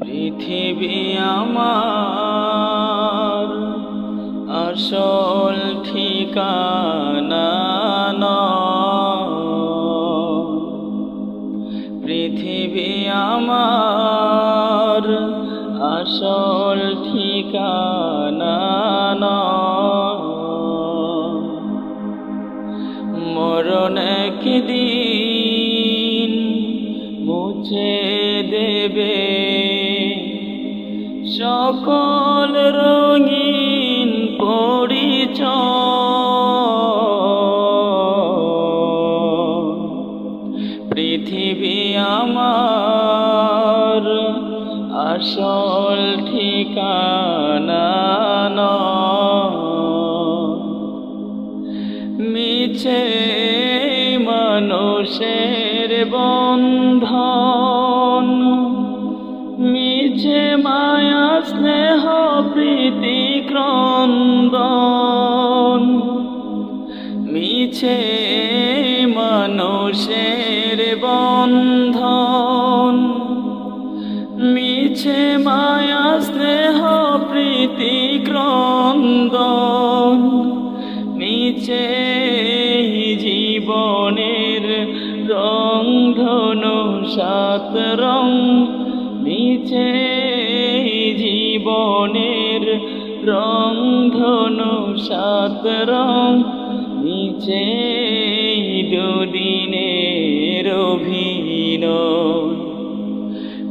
পৃথিবী আমার আসল ঠিকানা। পৃথিবী আমার আসল ঠিকানা। মরণ একদিন মুছে দেবে সকল রঙিন পরিচয়। পৃথিবী আমার আসল ঠিকানা মিছে মানুষের বন্ধন মিছে মায়া, স্নেহ, প্রীতি, ক্রন্দন। মিছে মানুষের বন্ধন। মিছে মায়া, স্নেহ, প্রীতি, ক্রন্দন। মিছে জীবনের রং ধনু সাত রং মিছে জীবনের রং ধনু সাত রং মিছে দুদিনের অভিনয়।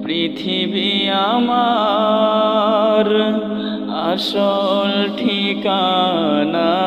পৃথিবী আমার আসল ঠিকানা